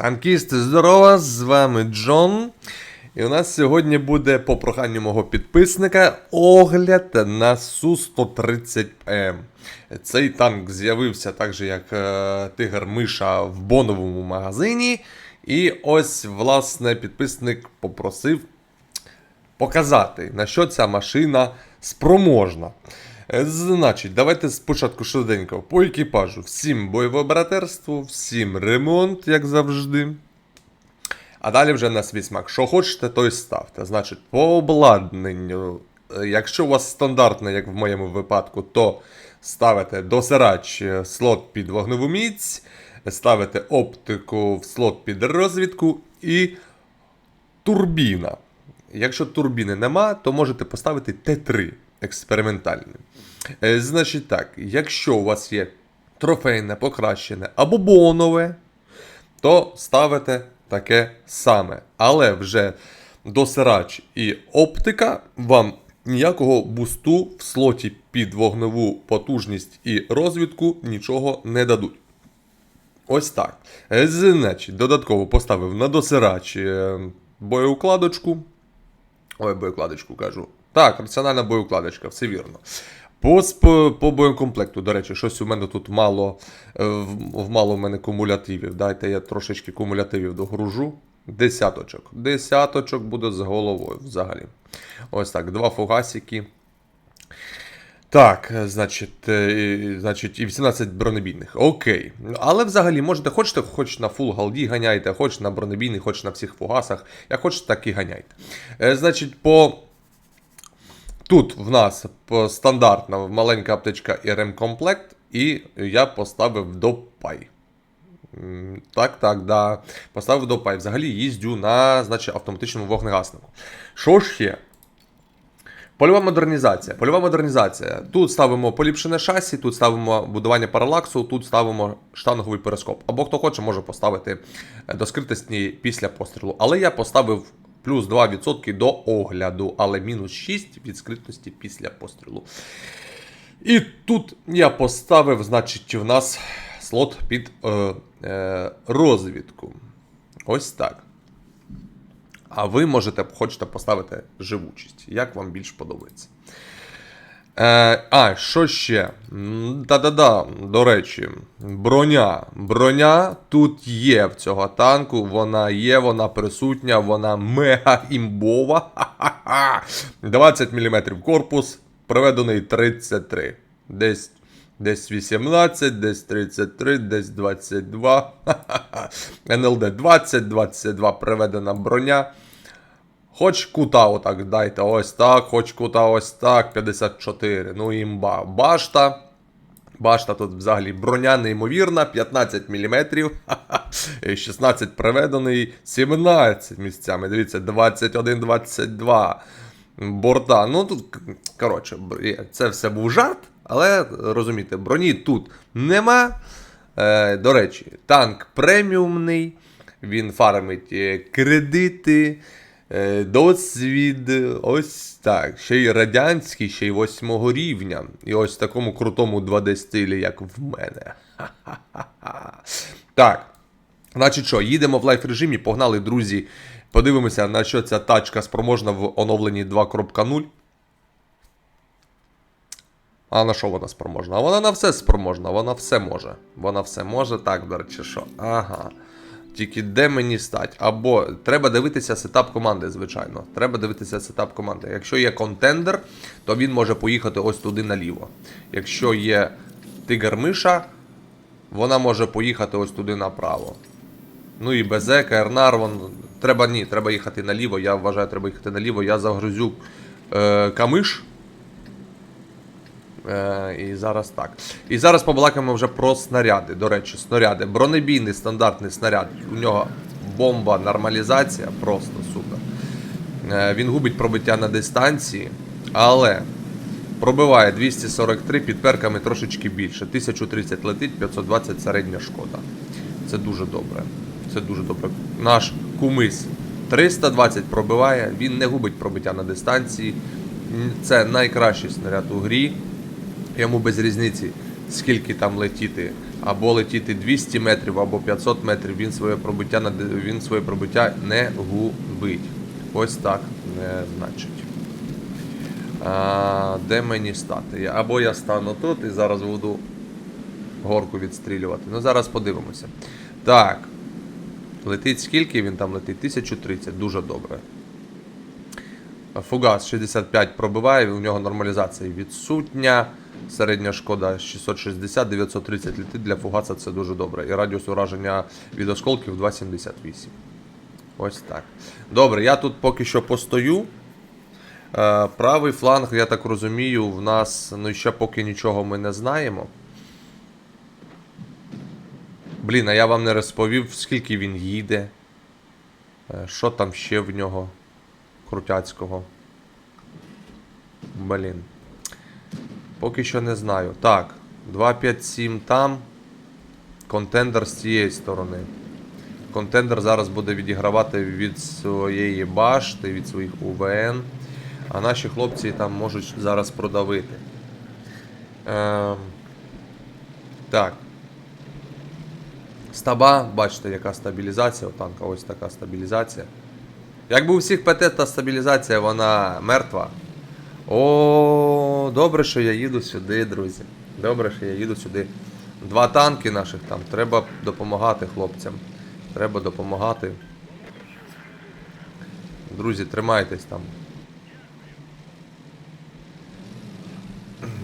Танкісти, здорово! З вами Джон. І у нас сьогодні буде по проханню мого підписника огляд на Су-130М. Цей танк з'явився так же, як е, Тигр Миша в боновому магазині. І ось, власне, підписник попросив показати, на що ця машина спроможна. Е, Значить, давайте спочатку швиденько по екіпажу. Всім бойове братерство, всім ремонт, як завжди. А далі вже на свій смак. Що хочете, то й ставте. Значить, по обладнанню. е, Якщо у вас стандартне, як в моєму випадку, то ставите досирач е, слот під вогневу міць, ставите оптику в слот під розвідку і турбіна. Якщо турбіни нема, то можете поставити Т3 експериментальний. Е, Значить так, якщо у вас є трофейне, покращене або бонове, то ставите таке саме. Але вже досирач і оптика вам ніякого бусту в слоті під вогневу потужність і розвідку нічого не дадуть. Ось так. Е, Значить, додатково поставив на досирач е, боєукладочку. Ой, боєукладочку кажу. Так, раціональна боєукладочка, все вірно. По, по боєкомплекту, до речі, щось у мене тут мало, е, в, в мало в мене кумулятивів. Дайте я трошечки кумулятивів догружу. Десяточок. Десяточок буде з головою взагалі. Ось так, два фугасики. Так, значить, е, значить, і 18 бронебійних. Окей. Але взагалі можете, хочете, хоч на фул галді ганяйте, хоч на бронебійний, хоч на всіх фугасах. Як хочете, так і ганяйте. Е, Значить, по. Тут в нас стандартна маленька аптечка і ремкомплект, і я поставив до пай. Так, так, да. Поставив до пай. Взагалі їздю на значить, автоматичному вогнегаснику. Що ж є? Польова модернізація. Польова модернізація. Тут ставимо поліпшене шасі, тут ставимо будування паралаксу, тут ставимо штанговий перископ. Або хто хоче, може поставити е, до скритості після пострілу. Але я поставив плюс 2% до огляду, але мінус 6 від скритності після пострілу. І тут я поставив, значить, в нас слот під е, е, розвідку. Ось так. А ви можете хочете поставити живучість, як вам більш подобається. Е, а, що ще? Та-да-да, до речі, броня. Броня тут є в цього танку, вона є, вона присутня, вона мега імбова. Ха-ха-ха. 20 мм корпус, проведений 33. Десь, десь 18, десь 33, десь 22. Ха-ха-ха. НЛД 20, 22 приведена броня. Хоч кута отак дайте ось так, хоч кута ось так, 54. Ну імба. Башта. Башта тут взагалі броня неймовірна, 15 мм, 16 приведений, 17 місцями. Дивіться, 21, 22 борта. Ну тут, коротше, це все був жарт, але розумієте, броні тут нема. Е, до речі, танк преміумний, він фармить е, кредити. Е, Досвід, ось так. Ще й радянський, ще й восьмого рівня. І ось в такому крутому 2D стилі, як в мене. Ха-ха-ха. Так. Значить що, їдемо в лайф режимі, погнали, друзі. Подивимося, на що ця тачка спроможна в оновленні 2.0. А на що вона спроможна? А вона на все спроможна, вона все може. Вона все може, так, до речі, що. Ага. Тільки де мені стать? Або треба дивитися сетап команди, звичайно. Треба дивитися сетап команди. Якщо є контендер, то він може поїхати ось туди наліво. Якщо є тигр миша, вона може поїхати ось туди направо. Ну і БЗ, КРНАР, вон. Треба ні, треба їхати наліво. Я вважаю, треба їхати наліво. Я загрузю е, камиш. Е, і зараз так. І зараз побалакаємо вже про снаряди. До речі, снаряди. Бронебійний стандартний снаряд. У нього бомба нормалізація, просто супер. Е, він губить пробиття на дистанції, але пробиває 243 під перками трошечки більше. 1030 летить, 520 середня шкода. Це дуже добре. Це дуже добре. Наш кумис 320 пробиває, він не губить пробиття на дистанції. Це найкращий снаряд у грі. Йому без різниці скільки там летіти. Або летіти 200 метрів, або 500 метрів, він своє пробиття, він своє пробиття не губить. Ось так не значить. А, де мені стати? Або я стану тут і зараз буду горку відстрілювати. Ну, зараз подивимося. Так. Летить скільки він там летить? 1030, дуже добре. Фугас 65 пробиває, у нього нормалізація відсутня. Середня шкода 660, 930 летить для фугаса це дуже добре. І радіус ураження від осколків 2,78. Ось так. Добре, я тут поки що постою. Е, правий фланг, я так розумію, в нас ну ще поки нічого ми не знаємо. Блін, а я вам не розповів, скільки він їде. Е, Що там ще в нього крутяцького. Блін. Поки що не знаю. Так, 257 там. Контендер з цієї сторони. Контендер зараз буде відігравати від своєї башти, від своїх УВН. А наші хлопці там можуть зараз продавити. Ем... Так. Стаба, бачите, яка стабілізація у танка, ось така стабілізація. Якби у всіх ПТ та стабілізація, вона мертва. О, добре, що я їду сюди, друзі. Добре, що я їду сюди. Два танки наших там. Треба допомагати хлопцям. Треба допомагати. Друзі, тримайтесь там.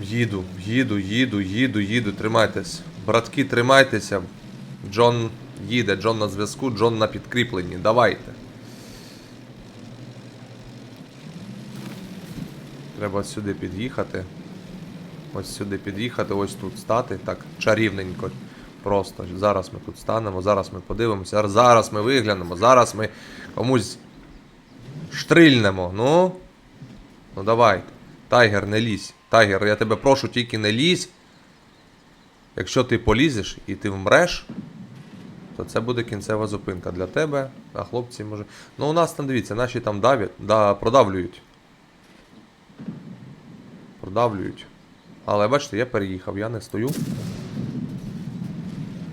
Їду, їду, їду, їду, їду, тримайтесь. Братки, тримайтеся. Джон їде, Джон на зв'язку, Джон на підкріпленні. Давайте. Треба сюди під'їхати. Ось сюди під'їхати, ось тут стати. Так, чарівненько. Просто. Зараз ми тут станемо, зараз ми подивимося, зараз- ми виглянемо, зараз ми комусь штрильнемо. Ну. Ну давайте. Тайгер, не лізь. Тайгер, я тебе прошу, тільки не лізь. Якщо ти полізеш і ти вмреш, то це буде кінцева зупинка для тебе. А хлопці може. Ну у нас там дивіться, наші там давять, да, продавлюють. Продавлюють. Але бачите, я переїхав, я не стою.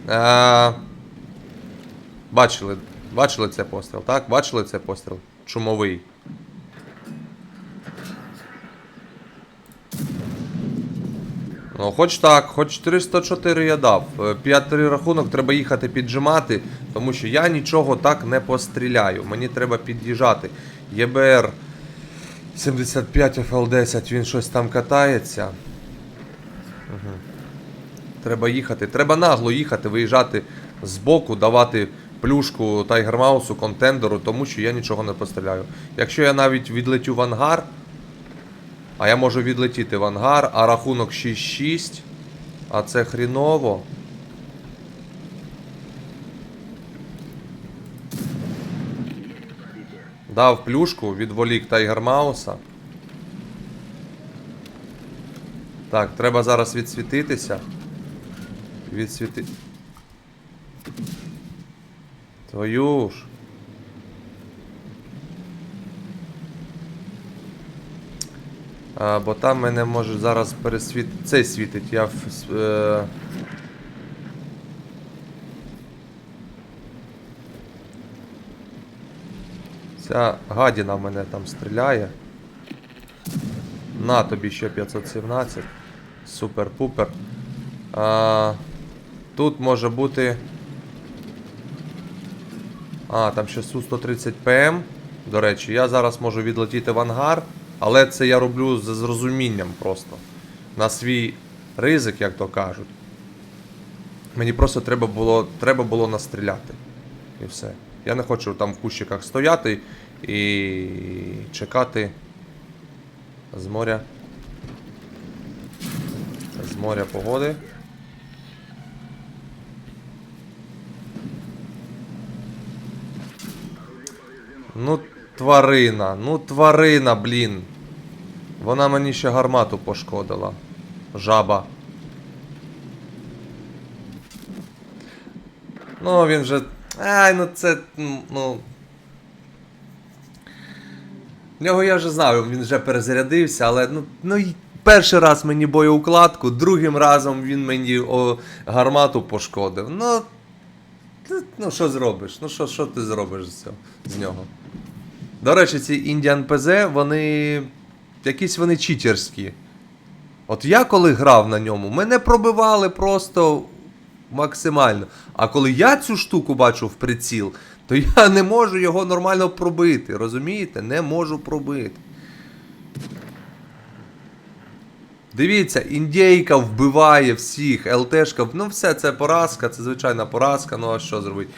Е, бачили, бачили цей постріл, так? Бачили цей постріл? Чумовий. Ну, хоч так, хоч 304 я дав. Е, П'ятий рахунок треба їхати піджимати, тому що я нічого так не постріляю. Мені треба під'їжджати. ЄБР 75 FL10, він щось там катається. Угу. Треба їхати. Треба нагло їхати, виїжджати з боку, давати плюшку Тайгермаусу, контендеру, тому що я нічого не постріляю. Якщо я навіть відлетю в ангар, а я можу відлетіти в ангар, а рахунок 6-6, а це хріново. Дав плюшку, відволік Тайгермауса. Так, треба зараз відсвітитися. Відсвіти. Твою ж. А, бо там мене може зараз пересвіт... Цей світить, я в. Е... Ця гадіна в мене там стріляє. На тобі ще 517. Супер-пупер. А, тут може бути. А, там ще Су-130 ПМ. До речі, я зараз можу відлетіти в ангар, але це я роблю з зрозумінням просто. На свій ризик, як то кажуть. Мені просто треба було, треба було настріляти. І все. Я не хочу там в кущиках стояти і чекати з моря. З моря погоди. Ну, тварина, ну тварина, блін. Вона мені ще гармату пошкодила. Жаба. Ну, він вже. Ай, ну це. Ну. В нього я вже знав, він вже перезарядився, але ну. ну перший раз мені боєукладку, другим разом він мені о, гармату пошкодив. Ну, ну що зробиш? Ну що, що ти зробиш з, цього, з нього? До речі, ці Indian PZ, вони. якісь вони читерські. От я коли грав на ньому, мене пробивали просто максимально. А коли я цю штуку бачу в приціл, то я не можу його нормально пробити. Розумієте? Не можу пробити. Дивіться, індійка вбиває всіх, ЛТшка, ну все, це поразка, це звичайна поразка, ну а що зробити?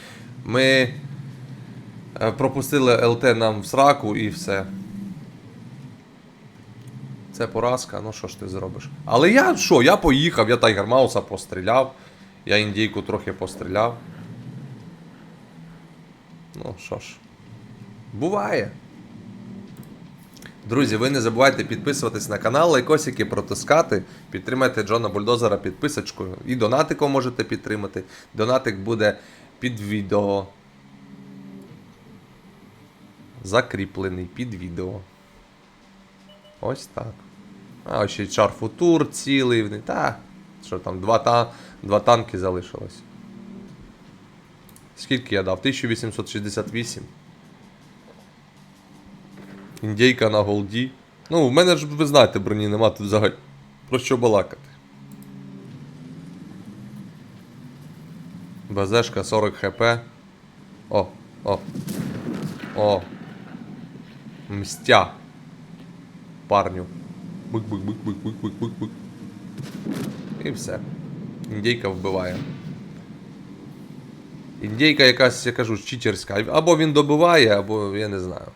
Ми е, пропустили ЛТ нам в сраку і все. Це поразка, ну що ж ти зробиш? Але я що, я поїхав, я Тайгер Мауса постріляв, я індійку трохи постріляв. Ну що ж, буває. Друзі, ви не забувайте підписуватись на канал, лайкосики протискати. Підтримайте Джона Бульдозера підписочкою. І донатиком можете підтримати. Донатик буде під відео. Закріплений під відео. Ось так. А ось ще чарфутур цілий. Та, що там, два, та, два танки залишилось. Скільки я дав? 1868. Індійка на голді. Ну, в мене ж, ви знаєте, броні нема тут взагалі. Про що балакати. БЗшка 40 хп. О, о. О. Мстя. Парню. Бук-бук-бук-бук-бук-бук-бук. І все. Індійка вбиває. Індійка якась, я кажу, читерська. Або він добиває, або я не знаю.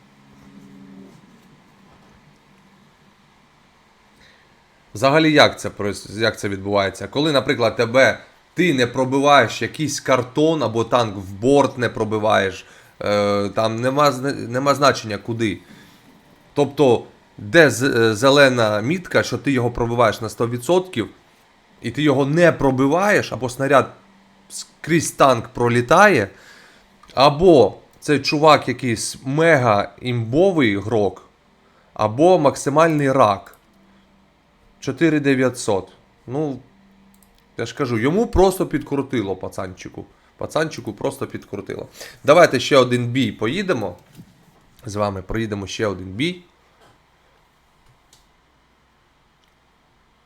Взагалі, як це, як це відбувається? Коли, наприклад, тебе ти не пробиваєш якийсь картон або танк в борт не пробиваєш, е, там нема, нема значення куди. Тобто, де е, зелена мітка, що ти його пробиваєш на 100%, і ти його не пробиваєш, або снаряд скрізь танк пролітає, або цей чувак якийсь мега імбовий грок, або максимальний рак. 4900. Ну, я ж кажу, йому просто підкрутило пацанчику. Пацанчику просто підкрутило. Давайте ще один бій поїдемо. З вами проїдемо ще один бій.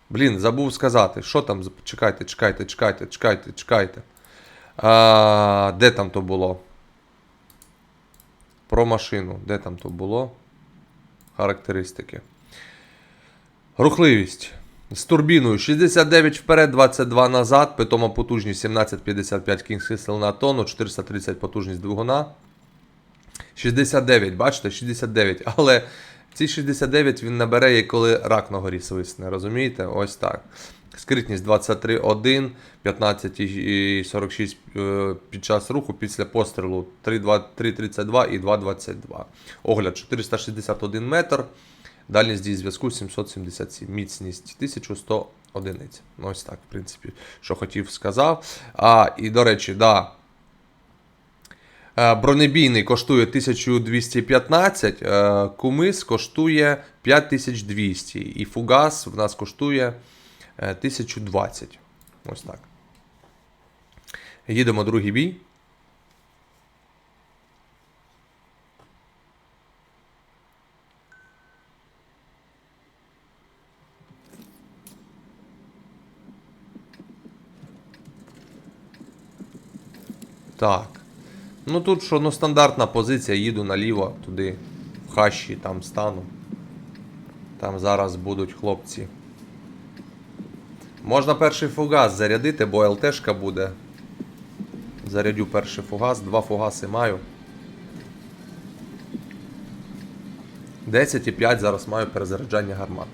Блін, забув сказати, що там. Чекайте, чекайте, чекайте, чекайте, чекайте. А, де там то було? Про машину. Де там то було? Характеристики. Рухливість. З турбіною 69 вперед, 22 назад, питома потужність 1755 кінських сил на тонну, 430 потужність двигуна. 69, бачите, 69. Але ці 69 він набере, коли рак на горі свисне, розумієте? Ось так. Скритність 23,1, 15,46 е, під час руху після пострілу 3,32 і 2,22. Огляд 461 метр. Дальність дії зв'язку 777. Міцність 1100 одиниць. Ну, ось так, в принципі, що хотів, сказав. А, і до речі, да. Е, Бронебійний коштує 1215, е, кумис коштує 5200. І фугас в нас коштує 1020. Ось так. Їдемо другий бій. Так. Ну тут що, ну стандартна позиція, їду наліво, туди, в хащі, там стану. Там зараз будуть хлопці. Можна перший фугас зарядити, бо ЛТшка буде. Зарядю перший фугас, два фугаси маю. 10,5 зараз маю перезаряджання гармат.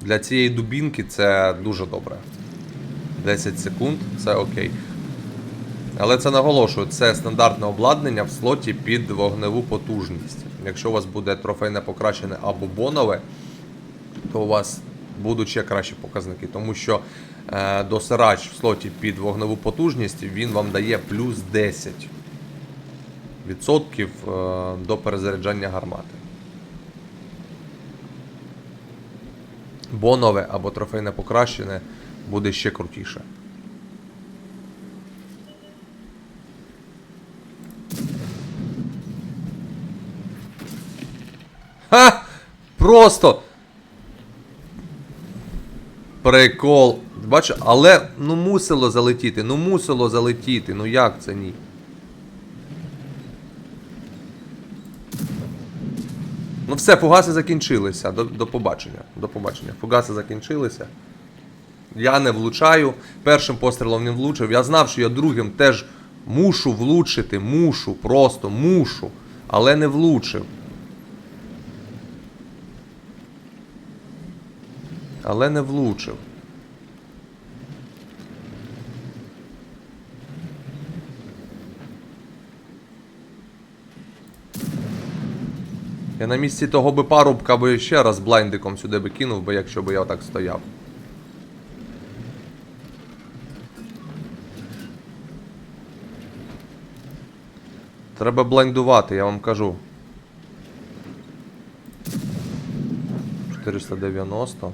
Для цієї дубінки це дуже добре. 10 секунд, це окей. Але це наголошую, це стандартне обладнання в слоті під вогневу потужність. Якщо у вас буде трофейне покращене або бонове, то у вас будуть ще кращі показники. Тому що е, досирач в слоті під вогневу потужність він вам дає плюс 10 відсотків е, до перезаряджання гармати. бонове або трофейне покращене буде ще крутіше. Ха! Просто! Прикол. Бач, але ну мусило залетіти, ну мусило залетіти. Ну як це ні? Ну все, фугаси закінчилися. До, до побачення. До побачення. Фугаси закінчилися. Я не влучаю. Першим пострілом не влучив. Я знав, що я другим теж мушу влучити. Мушу, просто мушу. Але не влучив. Але не влучив. Я на місці того би парубка би ще раз блайндиком сюди би кинув би, якщо би я отак стояв. Треба блайндувати, я вам кажу. 490.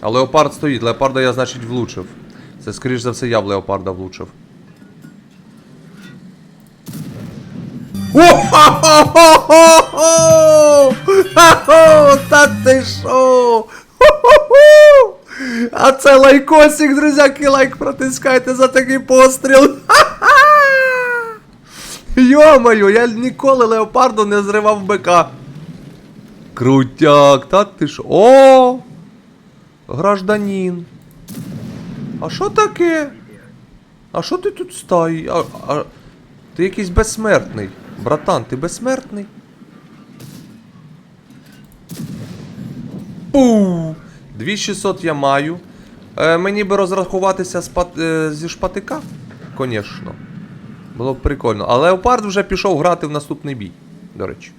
А леопард стоїть. Леопарда я, значить, влучив. Це, скоріш за все, я в леопарда влучив. О-хо-хо-хо-хо! Та ти шо? А це лайкосик, друзяки, лайк протискайте за такий постріл. Йо-моє, я ніколи леопарду не зривав бика. Крутяк, та ти ж. О! Гражданин. А що таке? А що ти тут стоїш? А, а, ти якийсь безсмертний. Братан, ти безсмертний? Пу! 2600 я маю. Е, мені би розрахуватися з пат, е, зі шпатика. Конечно. Було б прикольно. Але Леопард вже пішов грати в наступний бій, до речі.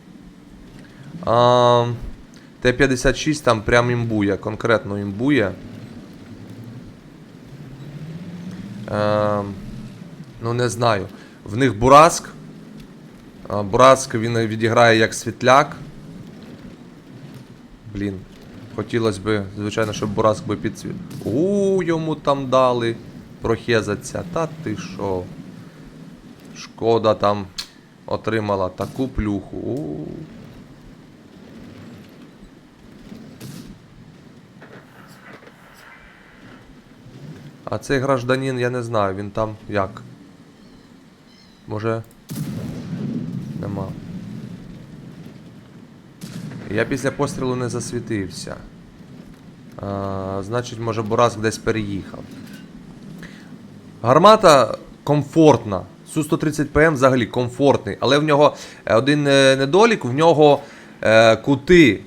А, Т-56 там прям імбує, конкретно імбує. Е, ну, не знаю. В них Бураск. Бураск він відіграє як світляк. Блін. Хотілося б, звичайно, щоб Бураск би підсвіт. У, йому там дали прохезаться. Та ти що? Шкода там отримала таку плюху. У. А цей гражданин, я не знаю, він там як? Може. Нема. Я після пострілу не засвітився. А, значить, може Бураск десь переїхав. Гармата комфортна. Су-130 ПМ взагалі комфортний, але в нього е, один е, недолік, в нього е, кути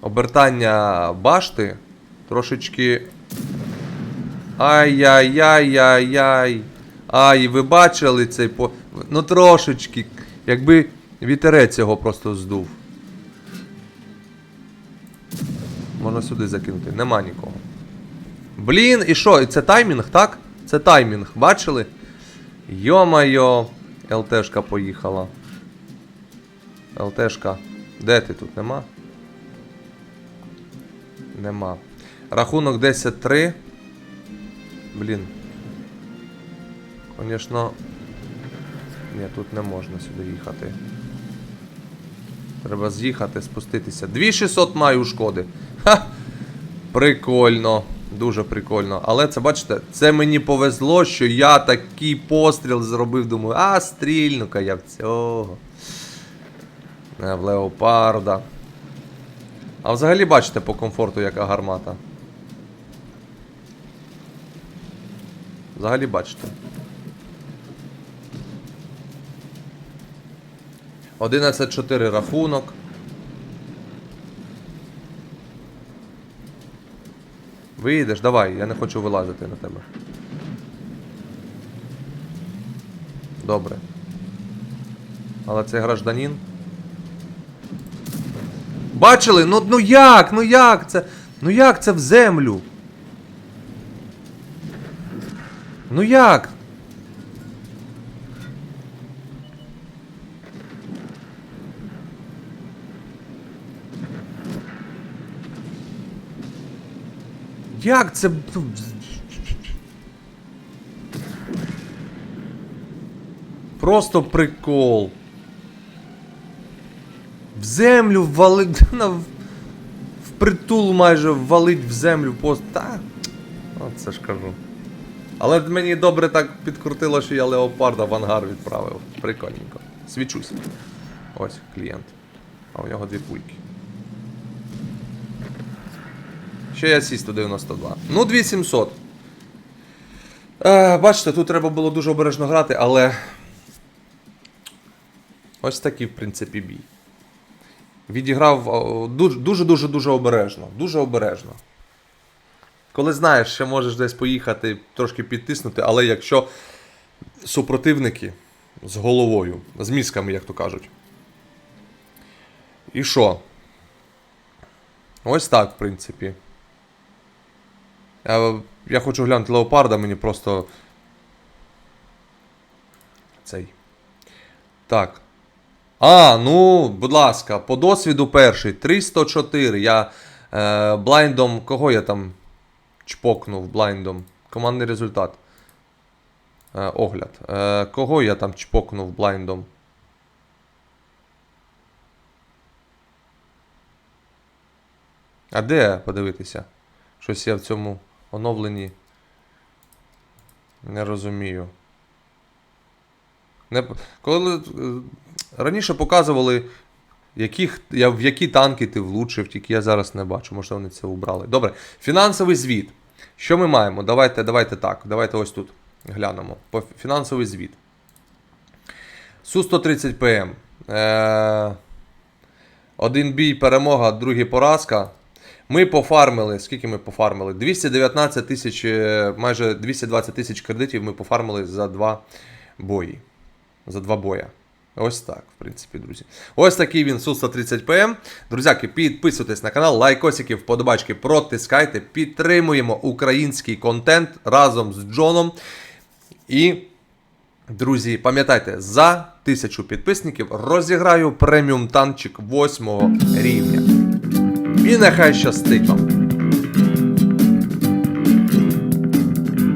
обертання башти трошечки. Ай-яй-яй-яй-яй. Ай, ви бачили цей по. Ну трошечки. Якби вітерець його просто здув. Можна сюди закинути. Нема нікого. Блін, і що? Це таймінг, так? Це таймінг, бачили? Йо-майо, ЛТшка поїхала. ЛТшка. Де ти тут? Нема? Нема. Рахунок 10-3. Блін. Звісно. Ні, тут не можна сюди їхати. Треба з'їхати, спуститися. 2600 маю шкоди. Ха! Прикольно. Дуже прикольно. Але це, бачите, це мені повезло, що я такий постріл зробив. Думаю, а, стрільну-ка я в цього. Е, В леопарда. А взагалі бачите по комфорту, яка гармата. Взагалі бачите. 11-4 рахунок. Виїдеш, давай, я не хочу вилазити на тебе. Добре. Але це гражданин. Бачили? Ну, ну як? Ну як це? Ну як це в землю? Ну як? Як це. ну, Просто прикол. В землю валить. На... в- Впритул майже валить в землю пост. Та. Оце ж кажу. Але мені добре так підкрутило, що я леопарда в ангар відправив. Прикольненько. Свічусь. Ось клієнт. А у нього дві пульки. Ще я сі 192. Ну, 2700. Е, бачите, тут треба було дуже обережно грати, але. Ось такий, в принципі, бій. Відіграв дуже дуже дуже дуже обережно. Дуже обережно. Коли знаєш, що можеш десь поїхати, трошки підтиснути, але якщо супротивники з головою, з мізками, як то кажуть. І що? Ось так, в принципі. Я, я хочу глянути леопарда, мені просто. Цей. Так. А, ну, будь ласка, по досвіду перший. 304. Я е, блайндом. Кого я там чпокнув блайндом? Командний результат. Е, огляд. Е, кого я там чпокнув блайндом? А де подивитися? Щось я в цьому оновленні не розумію. Не... Коли е, раніше показували, яких, я, в які танки ти влучив, тільки я зараз не бачу, може вони це убрали. Добре, фінансовий звіт. Що ми маємо? Давайте, давайте так. Давайте ось тут глянемо. По фінансовий звіт. Су-130 ПМ. Е... Один бій перемога, другий поразка. Ми пофармили. Скільки ми пофармили? 219 тисяч, е, майже 220 тисяч кредитів ми пофармили за два бої. За два боя. Ось так, в принципі, друзі. Ось такий він Су-130 ПМ. Друзяки, підписуйтесь на канал, лайкосики, вподобачки протискайте. Підтримуємо український контент разом з Джоном. І, друзі, пам'ятайте, за тисячу підписників розіграю преміум танчик 8 рівня. І нехай щастить вам!